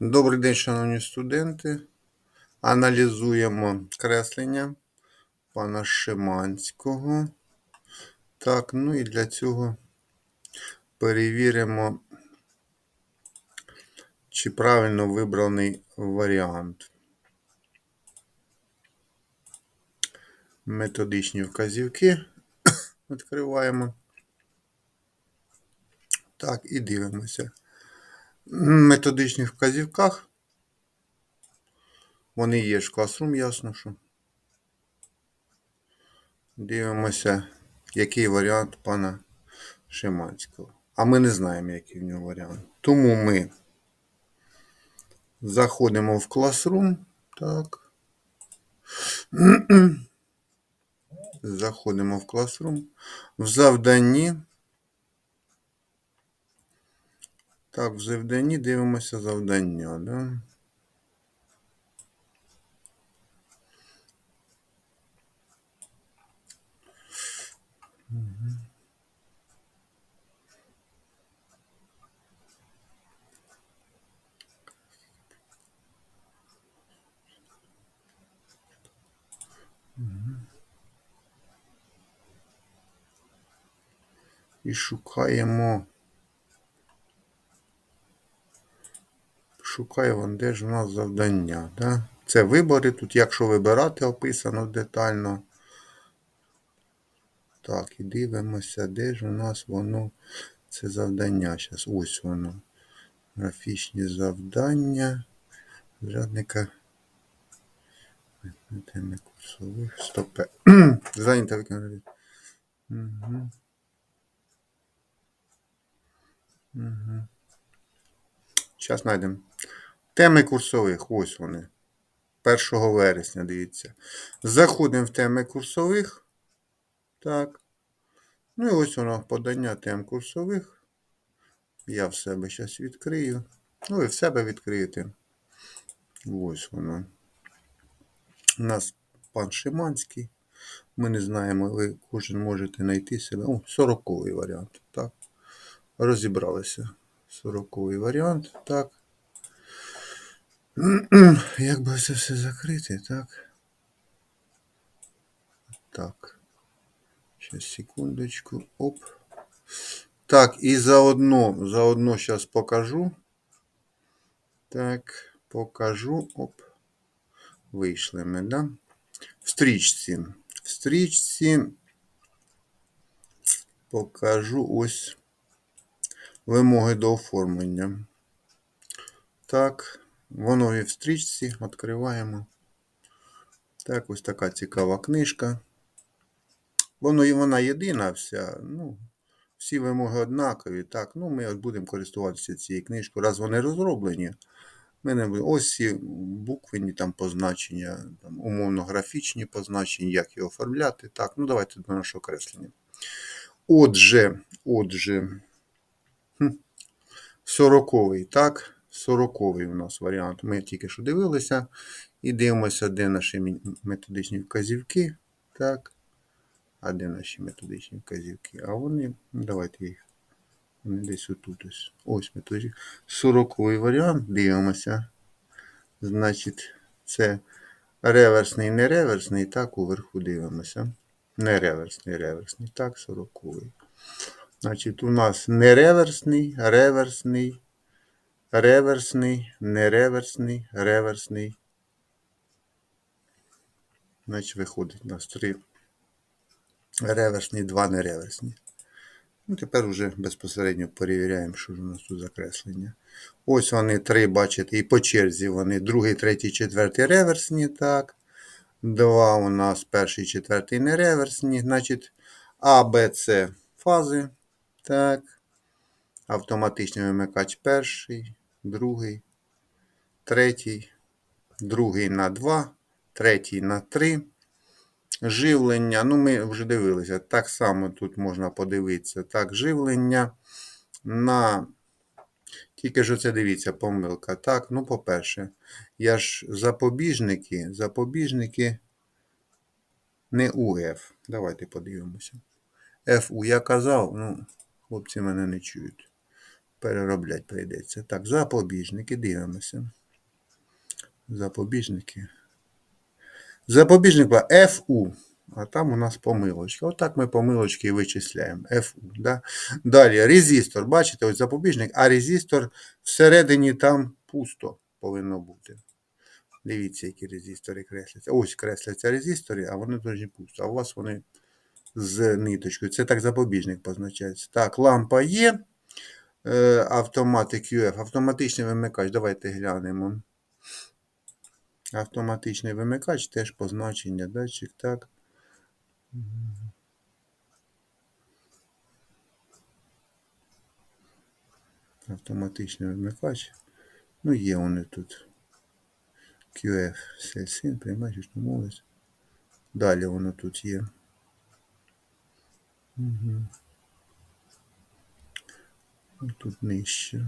Добрий день, шановні студенти. Аналізуємо креслення пана Шиманського. Так, ну і для цього перевіримо, чи правильно вибраний варіант. Методичні вказівки відкриваємо. Так, і дивимося. Методичних вказівках вони є ж Classroom, ясно, що. Дивимося, який варіант пана Шиманського. А ми не знаємо, який в нього варіант. Тому ми заходимо в Classroom. Так. Заходимо в Classroom. В завданні. Так, в завданні дивимося завдання. Да? І шукаємо. Шукаємо, де ж у нас завдання. Да? Це вибори. Тут, якщо вибирати, описано детально. Так, і дивимося, де ж у нас воно. Це завдання. Зараз ось воно. Графічні завдання. Зрадника. Теми курсових. Стопе. Зайнято виконати. Угу. Угу. Зараз знайдемо. Теми курсових. Ось вони. 1 вересня, дивіться. Заходимо в теми курсових. Так. Ну і ось воно подання тем курсових. Я в себе зараз відкрию. Ну і в себе відкриєте. Ось воно. У нас пан Шиманський. Ми не знаємо, ви кожен можете знайти себе. О, 40-й варіант. Так. Розібралися. 40-й варіант. Так. Як би це все закрити, так? Так. Сейчас, секундочку. Оп. Так, і заодно, заодно зараз покажу. Так, покажу. Оп. Вийшли ми, да? В стрічці. В стрічці покажу ось вимоги до оформлення. Так, в стрічці відкриваємо. Так, ось така цікава книжка. Воно і вона єдина вся. ну, Всі вимоги однакові. Так, ну ми будемо користуватися цією книжкою. Раз вони розроблені, ми не будемо. Ось ці буквені там позначення, там, умовно-графічні позначення, як його оформляти. Так, ну давайте до нашого креслення. Отже, отже, 40-й, так, 40-й у нас варіант. Ми тільки що дивилися. І дивимося, де наші методичні вказівки. Так. А де наші методичні вказівки? А вони, ну, давайте їх. Вони десь отут ось. Ось методичні. 40-й варіант. Дивимося. Значить, це реверсний, не реверсний. Так, уверху дивимося. Не реверсний, реверсний. Так, 40-й. Значить, у нас не реверсний, реверсний, реверсний, нереверсний, реверсний. Значить, виходить у нас три реверсні, два нереверсні. Ну, Тепер вже безпосередньо перевіряємо, що ж у нас тут закреслення. Ось вони три, бачите, і по черзі вони другий, третій, четвертий реверсні. так. Два у нас перший, четвертий нереверсні. Значить, А, Б, С фази. Так. Автоматичний вимикач перший, другий, третій, другий на 2, третій на 3. Живлення, ну ми вже дивилися, так само тут можна подивитися. Так, живлення на. Тільки ж оце дивіться, помилка. Так, ну, по-перше, я ж запобіжники, запобіжники не УФ. Давайте подивимося. ФУ я казав, ну, хлопці мене не чують. Переробляти прийдеться. Так, запобіжники, дивимося. Запобіжники. Запобіжник FU. А там у нас помилочка. Отак ми помилочки вичисляємо. FU. Да? Далі резистор. Бачите, ось запобіжник, а резистор всередині там пусто повинно бути. Дивіться, які резистори кресляться. Ось кресляться резистори, а вони дуже пусто. А у вас вони з ниточкою. Це так запобіжник позначається. Так, лампа є. Е, автомати QF, автоматичний вимикач. Давайте глянемо. Автоматичний вимикач теж позначення. Датчик, так. Автоматичний вимикач. Ну, є вони тут. QF, сельсин, приймач, штурмовець. Далі воно тут є. Угу. Тут нижче.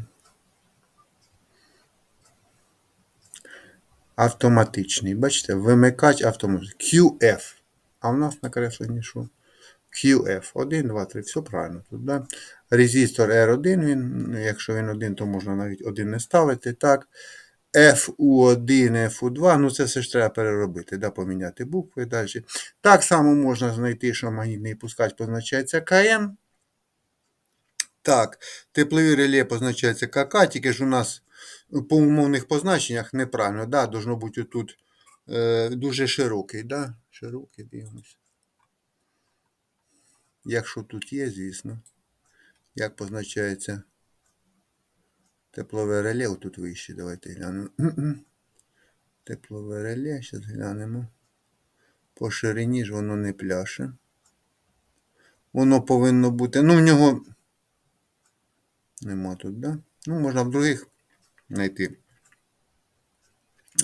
Автоматичний. Бачите, вимикач автоматичний. QF. А в нас накресленні що? QF. 1, 2, 3. Все правильно тут, да? Резистор R1, він, ну, якщо він один, то можна навіть один не ставити. Так. FU1, FU2, ну це все ж треба переробити, да, поміняти букви далі. Так само можна знайти, що магнітний пускач позначається КМ. Так, теплові реле позначається КК, тільки ж у нас по умовних позначеннях неправильно, да, должно бути тут е, дуже широкий, да, широкий, дивимося. Якщо тут є, звісно, як позначається теплове реле, тут вище, давайте глянемо. Теплове реле, зараз глянемо. По ширині ж воно не пляше. Воно повинно бути. Ну, в нього нема тут, да? Ну, можна в других знайти.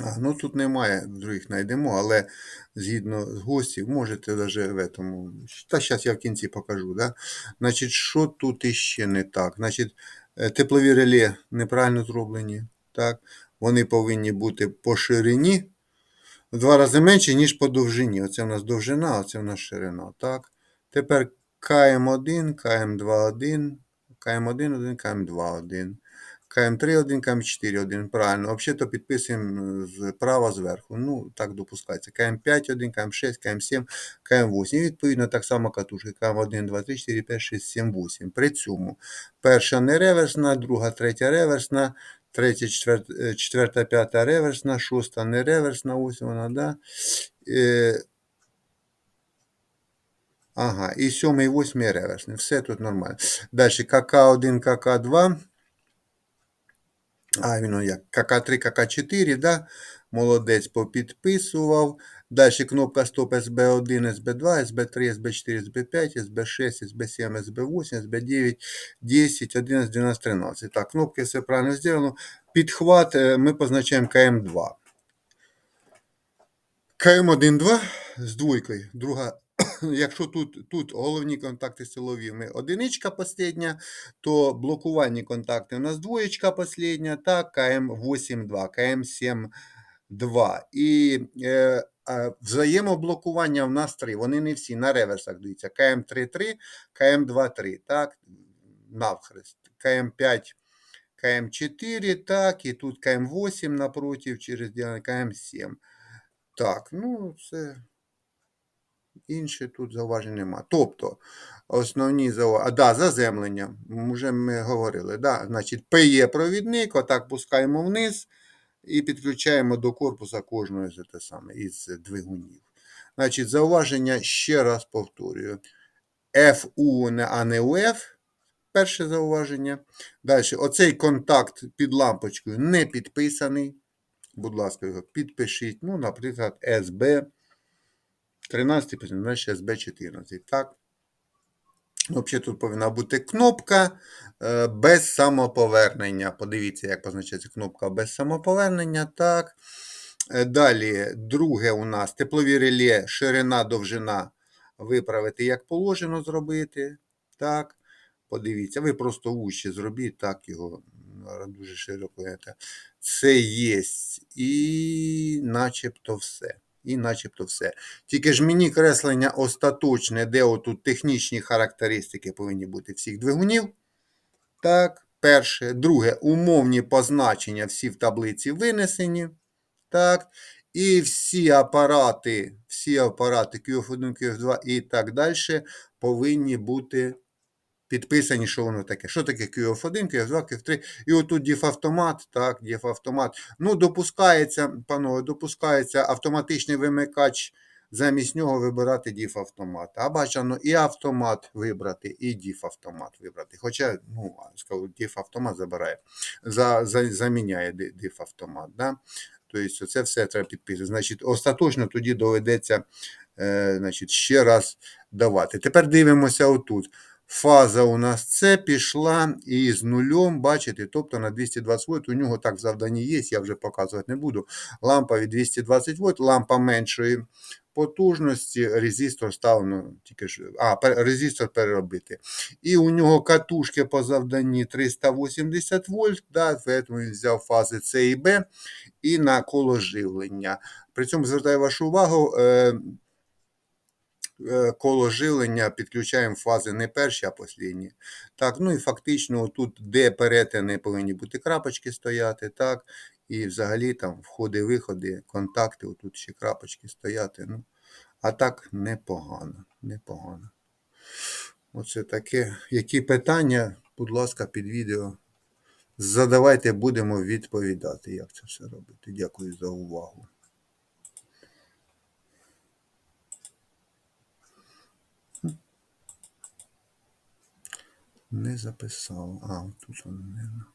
А, ну тут немає, других знайдемо, але згідно з гостів, можете навіть в этому. Та зараз я в кінці покажу. Да? Значить, що тут іще не так? Значить, е, теплові реле неправильно зроблені. Так? Вони повинні бути по ширині в два рази менше, ніж по довжині. Оце в нас довжина, а це в нас ширина. Так? Тепер КМ1, КМ2,1, КМ1,1, КМ2,1. КМ3,1, КМ4,1. Правильно. Взагалі-то підписуємо справа зверху. Ну, так допускається. КМ5,1, КМ6, КМ7, КМ8. І відповідно так само катушки. КМ1, 2, 3, 4, 5, 6, 7, 8. При цьому перша не реверсна, друга, третя реверсна, третя, четверта, четверта п'ята реверсна, шоста не реверсна. Ось вона, да. Ага, і сьомий, і восьмий реверсний. Все тут нормально. Далі КК1, КК2. А, він як КК3, КК4, да? молодець попідписував. Далі кнопка Стоп СБ1, СБ2, СБ3, СБ4, СБ5, СБ6, СБ7, СБ8, СБ9, 10, 11, 12, 13. Так, кнопки все правильно зроблено. Підхват е, ми позначаємо КМ2. КМ1, 2 з двойкою. Друга Якщо тут тут головні контакти силові, ми одиничка последня, то блокувальні контакти у нас двоєчка последня, так, КМ8-2, КМ7-2. І е, взаємоблокування в нас три. Вони не всі на реверсах дивіться. КМ3-3, КМ2-3, так, навхрест. КМ5, КМ4, так, і тут КМ8 напротив, через КМ7. Так, ну це. Інше тут зауважень нема. Тобто, основні зауваження. Да, заземлення. Вже ми говорили. Да, Значить, П є провідник, отак пускаємо вниз і підключаємо до корпуса кожного з те саме, із двигунів. Значить, зауваження ще раз повторюю. FU, а не UF. Перше зауваження. Далі, оцей контакт під лампочкою не підписаний. Будь ласка, його підпишіть. Ну, наприклад, SB. 13 значить SB14. Так. Взагалі тут повинна бути кнопка е, без самоповернення. Подивіться, як позначається кнопка без самоповернення. Так. Е, далі, друге у нас теплові реле, ширина, довжина виправити, як положено зробити. Так. Подивіться, ви просто вуще зробіть, так його дуже широко. Це є і начебто все і начебто все. Тільки ж мені креслення остаточне, де отут технічні характеристики повинні бути всіх двигунів. Так, перше. Друге, умовні позначення всі в таблиці винесені. Так. І всі апарати, всі апарати QF1, QF2 і так далі повинні бути підписані, що воно таке. Що таке QF1, QF2, QF3. І отут діфавтомат, так, діфавтомат. Ну, допускається, панове, допускається автоматичний вимикач. Замість нього вибирати діфавтомат. А бачано і автомат вибрати, і діфавтомат вибрати. Хоча, ну, скажу, діфавтомат забирає, за, за, заміняє діфавтомат. Да? Тобто це все треба підписати. Значить, остаточно тоді доведеться е, значить, ще раз давати. Тепер дивимося отут. Фаза у нас це пішла і з нульом, бачите, тобто на 220 вольт. У нього так в завданні є, я вже показувати не буду. Лампа від 220 вольт, лампа меншої потужності, резистор став, ну, тільки ж, а, резистор переробити. І у нього катушки по завданні 380 вольт, да, тому він взяв фази С і Б і на коло живлення. При цьому звертаю вашу увагу, е, коло живлення підключаємо фази не перші, а послідні. Так, ну і фактично тут, де перетини повинні бути крапочки стояти, так, і взагалі там входи-виходи, контакти, отут ще крапочки стояти. Ну, а так непогано, непогано. Оце таке. Які питання, будь ласка, під відео задавайте, будемо відповідати, як це все робити. Дякую за увагу. Не записав. А, тут воно, мабуть.